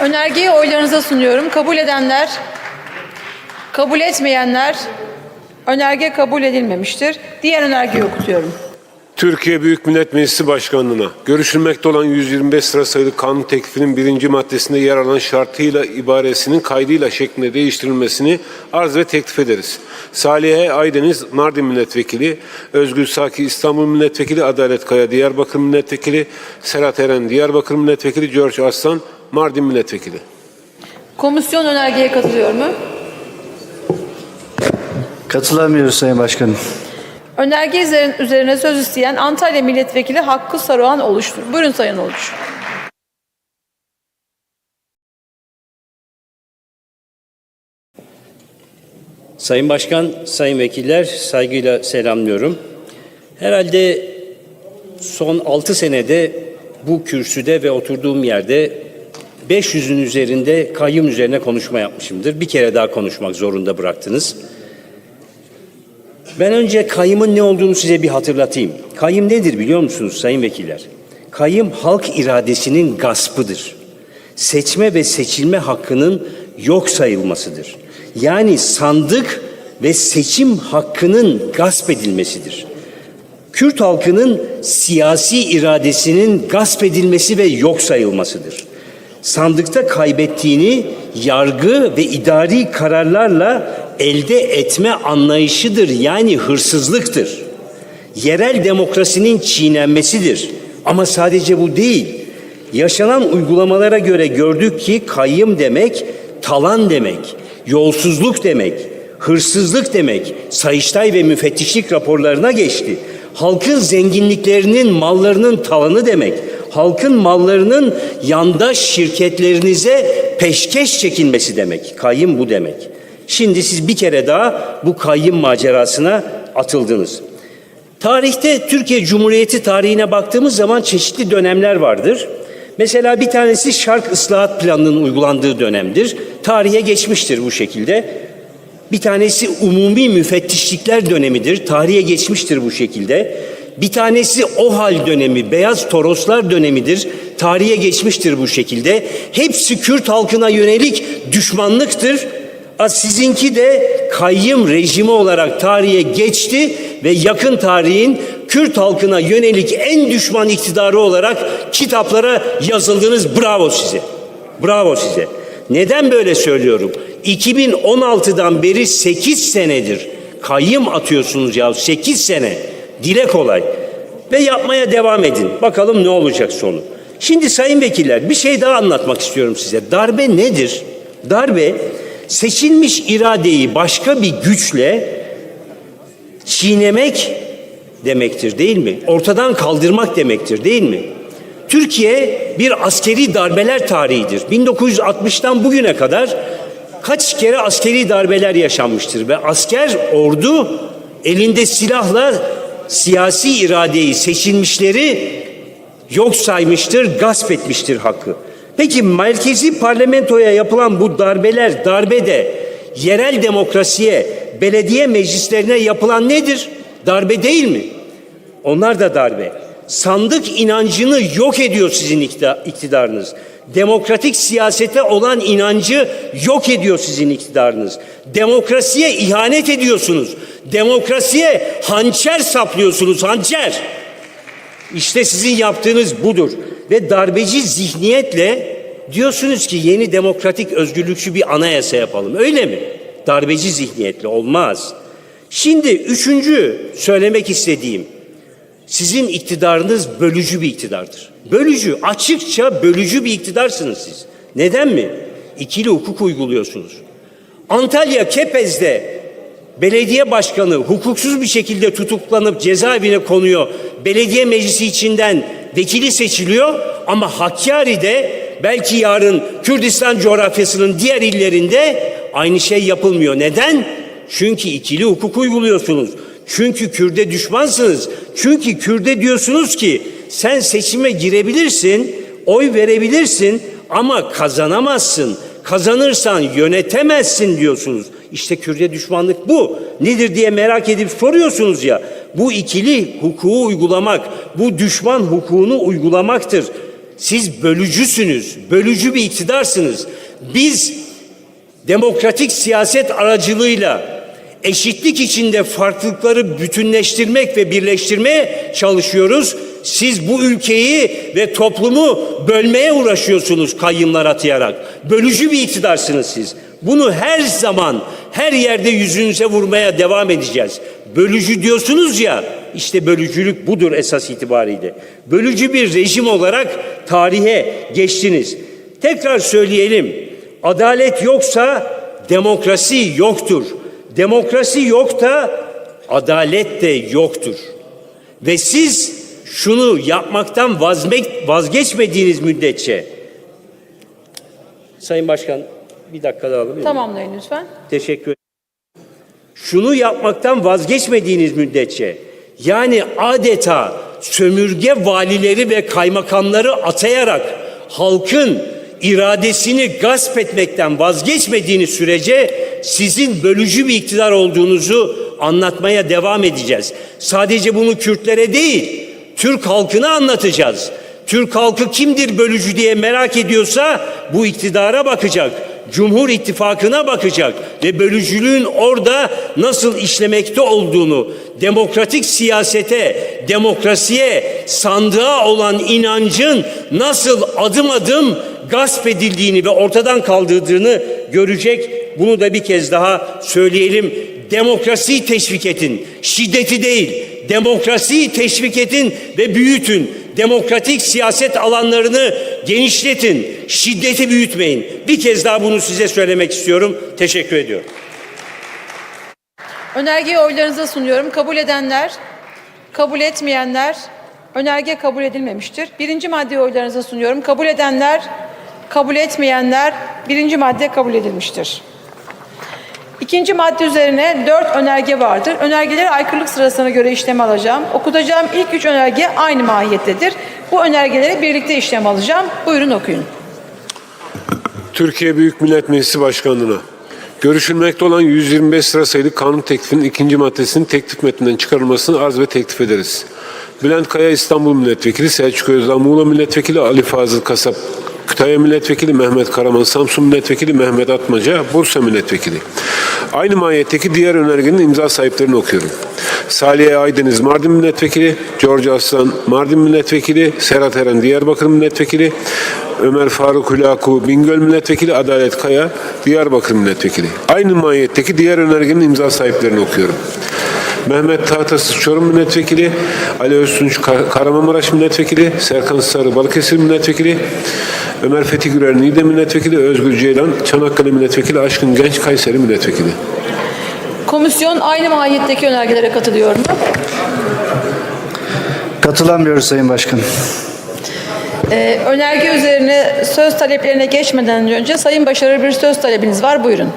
Önergeyi oylarınıza sunuyorum. Kabul edenler, kabul etmeyenler önerge kabul edilmemiştir. Diğer önergeyi okutuyorum. Türkiye Büyük Millet Meclisi Başkanlığı'na görüşülmekte olan 125 sıra sayılı kanun teklifinin birinci maddesinde yer alan şartıyla ibaresinin kaydıyla şeklinde değiştirilmesini arz ve teklif ederiz. Salihe Aydeniz Mardin Milletvekili, Özgür Saki İstanbul Milletvekili, Adalet Kaya Diyarbakır Milletvekili, Serhat Eren Diyarbakır Milletvekili, George Aslan Mardin Milletvekili. Komisyon önergeye katılıyor mu? Katılamıyoruz Sayın Başkanım. Önerge üzerine- söz isteyen Antalya Milletvekili Hakkı Saruhan Oluştur. Buyurun Sayın Oluç. Sayın Başkan, Sayın Vekiller saygıyla selamlıyorum. Herhalde son 6 senede bu kürsüde ve oturduğum yerde 500'ün üzerinde kayyum üzerine konuşma yapmışımdır. Bir kere daha konuşmak zorunda bıraktınız. Ben önce kayyımın ne olduğunu size bir hatırlatayım. Kayyım nedir biliyor musunuz sayın vekiller? Kayyım halk iradesinin gaspıdır. Seçme ve seçilme hakkının yok sayılmasıdır. Yani sandık ve seçim hakkının gasp edilmesidir. Kürt halkının siyasi iradesinin gasp edilmesi ve yok sayılmasıdır. Sandıkta kaybettiğini yargı ve idari kararlarla elde etme anlayışıdır. Yani hırsızlıktır. Yerel demokrasinin çiğnenmesidir. Ama sadece bu değil. Yaşanan uygulamalara göre gördük ki kayyım demek talan demek, yolsuzluk demek, hırsızlık demek Sayıştay ve müfettişlik raporlarına geçti. Halkın zenginliklerinin, mallarının talanı demek. Halkın mallarının yandaş şirketlerinize peşkeş çekilmesi demek. Kayyım bu demek. Şimdi siz bir kere daha bu kayyım macerasına atıldınız. Tarihte Türkiye Cumhuriyeti tarihine baktığımız zaman çeşitli dönemler vardır. Mesela bir tanesi Şark Islahat Planı'nın uygulandığı dönemdir. Tarihe geçmiştir bu şekilde. Bir tanesi umumi müfettişlikler dönemidir. Tarihe geçmiştir bu şekilde. Bir tanesi OHAL dönemi, Beyaz Toroslar dönemidir. Tarihe geçmiştir bu şekilde. Hepsi Kürt halkına yönelik düşmanlıktır. Sizinki de kayyım rejimi olarak tarihe geçti ve yakın tarihin Kürt halkına yönelik en düşman iktidarı olarak kitaplara yazıldınız. Bravo size. Bravo size. Neden böyle söylüyorum? 2016'dan beri 8 senedir kayyım atıyorsunuz ya 8 sene. Dile kolay. Ve yapmaya devam edin. Bakalım ne olacak sonu. Şimdi sayın vekiller bir şey daha anlatmak istiyorum size. Darbe nedir? Darbe seçilmiş iradeyi başka bir güçle çiğnemek demektir değil mi? Ortadan kaldırmak demektir değil mi? Türkiye bir askeri darbeler tarihidir. 1960'tan bugüne kadar kaç kere askeri darbeler yaşanmıştır ve asker ordu elinde silahla siyasi iradeyi, seçilmişleri yok saymıştır, gasp etmiştir hakkı. Peki merkezi parlamentoya yapılan bu darbeler, darbede yerel demokrasiye, belediye meclislerine yapılan nedir? Darbe değil mi? Onlar da darbe. Sandık inancını yok ediyor sizin iktidarınız. Demokratik siyasete olan inancı yok ediyor sizin iktidarınız. Demokrasiye ihanet ediyorsunuz. Demokrasiye hançer saplıyorsunuz, hançer. İşte sizin yaptığınız budur. Ve darbeci zihniyetle diyorsunuz ki yeni demokratik özgürlükçü bir anayasa yapalım. Öyle mi? Darbeci zihniyetle olmaz. Şimdi üçüncü söylemek istediğim sizin iktidarınız bölücü bir iktidardır. Bölücü, açıkça bölücü bir iktidarsınız siz. Neden mi? İkili hukuk uyguluyorsunuz. Antalya Kepez'de belediye başkanı hukuksuz bir şekilde tutuklanıp cezaevine konuyor. Belediye meclisi içinden vekili seçiliyor ama Hakkari'de belki yarın Kürdistan coğrafyasının diğer illerinde aynı şey yapılmıyor. Neden? Çünkü ikili hukuk uyguluyorsunuz. Çünkü Kürde düşmansınız. Çünkü Kürde diyorsunuz ki sen seçime girebilirsin, oy verebilirsin ama kazanamazsın. Kazanırsan yönetemezsin diyorsunuz. İşte Kürde düşmanlık bu. Nedir diye merak edip soruyorsunuz ya. Bu ikili hukuku uygulamak, bu düşman hukukunu uygulamaktır. Siz bölücüsünüz, bölücü bir iktidarsınız. Biz demokratik siyaset aracılığıyla eşitlik içinde farklılıkları bütünleştirmek ve birleştirmeye çalışıyoruz. Siz bu ülkeyi ve toplumu bölmeye uğraşıyorsunuz kayyımlar atayarak. Bölücü bir iktidarsınız siz. Bunu her zaman her yerde yüzünüze vurmaya devam edeceğiz. Bölücü diyorsunuz ya işte bölücülük budur esas itibariyle. Bölücü bir rejim olarak tarihe geçtiniz. Tekrar söyleyelim. Adalet yoksa demokrasi yoktur. Demokrasi yok da adalet de yoktur. Ve siz şunu yapmaktan vazgeçmediğiniz müddetçe Sayın Başkan bir dakika daha alabilir miyim? Tamamlayın lütfen. Teşekkür ederim. Şunu yapmaktan vazgeçmediğiniz müddetçe yani adeta sömürge valileri ve kaymakamları atayarak halkın iradesini gasp etmekten vazgeçmediğiniz sürece sizin bölücü bir iktidar olduğunuzu anlatmaya devam edeceğiz. Sadece bunu Kürtlere değil, Türk halkına anlatacağız. Türk halkı kimdir bölücü diye merak ediyorsa bu iktidara bakacak. Cumhur İttifakı'na bakacak ve bölücülüğün orada nasıl işlemekte olduğunu, demokratik siyasete, demokrasiye, sandığa olan inancın nasıl adım adım gasp edildiğini ve ortadan kaldırdığını görecek. Bunu da bir kez daha söyleyelim. Demokrasiyi teşvik edin, şiddeti değil, demokrasiyi teşvik edin ve büyütün. Demokratik siyaset alanlarını genişletin, şiddeti büyütmeyin. Bir kez daha bunu size söylemek istiyorum. Teşekkür ediyorum. Önergeyi oylarınıza sunuyorum. Kabul edenler, kabul etmeyenler, önerge kabul edilmemiştir. Birinci maddeyi oylarınıza sunuyorum. Kabul edenler, kabul etmeyenler, birinci madde kabul edilmiştir. İkinci madde üzerine dört önerge vardır. Önergeleri aykırılık sırasına göre işlem alacağım. Okutacağım ilk üç önerge aynı mahiyettedir. Bu önergeleri birlikte işlem alacağım. Buyurun okuyun. Türkiye Büyük Millet Meclisi Başkanlığı'na görüşülmekte olan 125 sıra sayılı kanun teklifinin ikinci maddesinin teklif metninden çıkarılmasını arz ve teklif ederiz. Bülent Kaya İstanbul Milletvekili, Selçuk Özdağ Muğla Milletvekili, Ali Fazıl Kasap Kütahya Milletvekili, Mehmet Karaman Samsun Milletvekili, Mehmet Atmaca Bursa Milletvekili. Aynı mahiyetteki diğer önergenin imza sahiplerini okuyorum. Salih Aydeniz Mardin Milletvekili, George Aslan Mardin Milletvekili, Serhat Eren Diyarbakır Milletvekili, Ömer Faruk Hülaku Bingöl Milletvekili, Adalet Kaya Diyarbakır Milletvekili. Aynı mahiyetteki diğer önergenin imza sahiplerini okuyorum. Mehmet Tahtasız Çorum Milletvekili, Ali Öztunç Kahramanmaraş Milletvekili, Serkan Sarı Balıkesir Milletvekili, Ömer Fethi Gürer Niğde Milletvekili, Özgür Ceylan Çanakkale Milletvekili, Aşkın Genç Kayseri Milletvekili. Komisyon aynı mahiyetteki önergelere katılıyor mu? Katılamıyoruz Sayın Başkanım. Ee, önerge üzerine söz taleplerine geçmeden önce Sayın Başarı bir söz talebiniz var. Buyurun.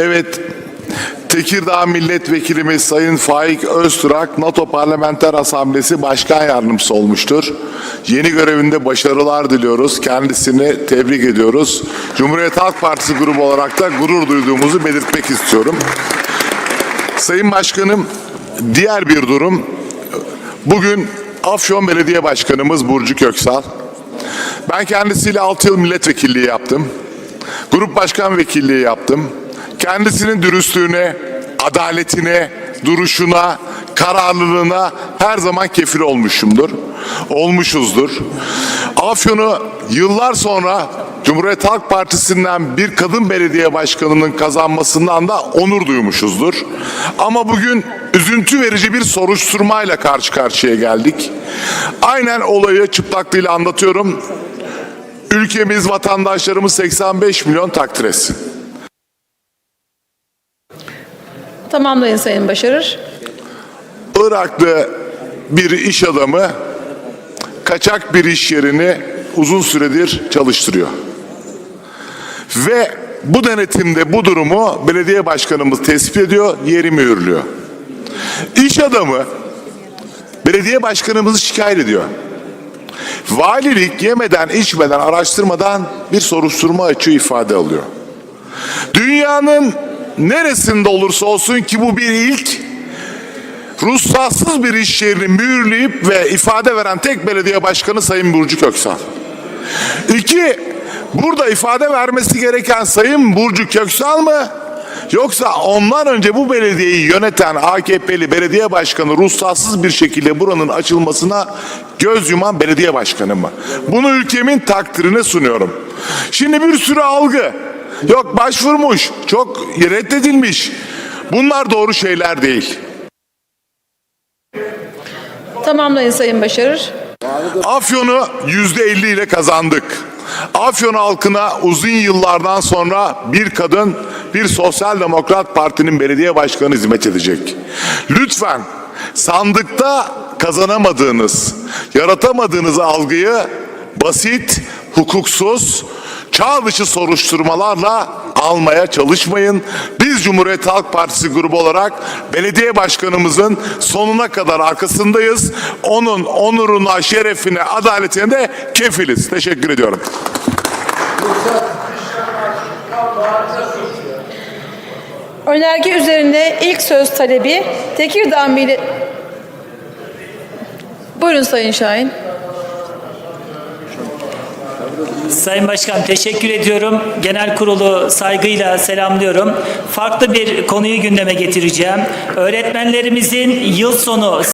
Evet, Tekirdağ Milletvekilimiz Sayın Faik Öztürk NATO Parlamenter Asamblesi Başkan Yardımcısı olmuştur. Yeni görevinde başarılar diliyoruz. Kendisini tebrik ediyoruz. Cumhuriyet Halk Partisi grubu olarak da gurur duyduğumuzu belirtmek istiyorum. Sayın Başkanım, diğer bir durum. Bugün Afyon Belediye Başkanımız Burcu Köksal. Ben kendisiyle 6 yıl milletvekilliği yaptım. Grup başkan vekilliği yaptım. Kendisinin dürüstlüğüne, adaletine, duruşuna, kararlılığına her zaman kefil olmuşumdur. Olmuşuzdur. Afyon'u yıllar sonra Cumhuriyet Halk Partisi'nden bir kadın belediye başkanının kazanmasından da onur duymuşuzdur. Ama bugün üzüntü verici bir soruşturmayla karşı karşıya geldik. Aynen olayı çıplaklığıyla anlatıyorum. Ülkemiz, vatandaşlarımız 85 milyon takdir etsin. Tamamlayın Sayın Başarır. Iraklı bir iş adamı kaçak bir iş yerini uzun süredir çalıştırıyor. Ve bu denetimde bu durumu belediye başkanımız tespit ediyor, yeri mühürlüyor. İş adamı belediye başkanımızı şikayet ediyor. Valilik yemeden içmeden araştırmadan bir soruşturma açıyor ifade alıyor. Dünyanın neresinde olursa olsun ki bu bir ilk ruhsatsız bir iş yerini mühürleyip ve ifade veren tek belediye başkanı Sayın Burcu Köksal. İki, burada ifade vermesi gereken Sayın Burcu Köksal mı? Yoksa ondan önce bu belediyeyi yöneten AKP'li belediye başkanı ruhsatsız bir şekilde buranın açılmasına göz yuman belediye başkanı mı? Bunu ülkemin takdirine sunuyorum. Şimdi bir sürü algı. Yok başvurmuş, çok reddedilmiş. Bunlar doğru şeyler değil. Tamamlayın Sayın Başarır. Afyon'u yüzde elli ile kazandık. Afyon halkına uzun yıllardan sonra bir kadın bir sosyal demokrat partinin belediye başkanı hizmet edecek. Lütfen sandıkta kazanamadığınız, yaratamadığınız algıyı basit, hukuksuz, çağ soruşturmalarla almaya çalışmayın. Biz Cumhuriyet Halk Partisi grubu olarak belediye başkanımızın sonuna kadar arkasındayız. Onun onuruna, şerefine, adaletine de kefiliz. Teşekkür ediyorum. Önerge üzerinde ilk söz talebi Tekirdağ Milli... Buyurun Sayın Şahin. Sayın Başkan teşekkür ediyorum. Genel kurulu saygıyla selamlıyorum. Farklı bir konuyu gündeme getireceğim. Öğretmenlerimizin yıl sonu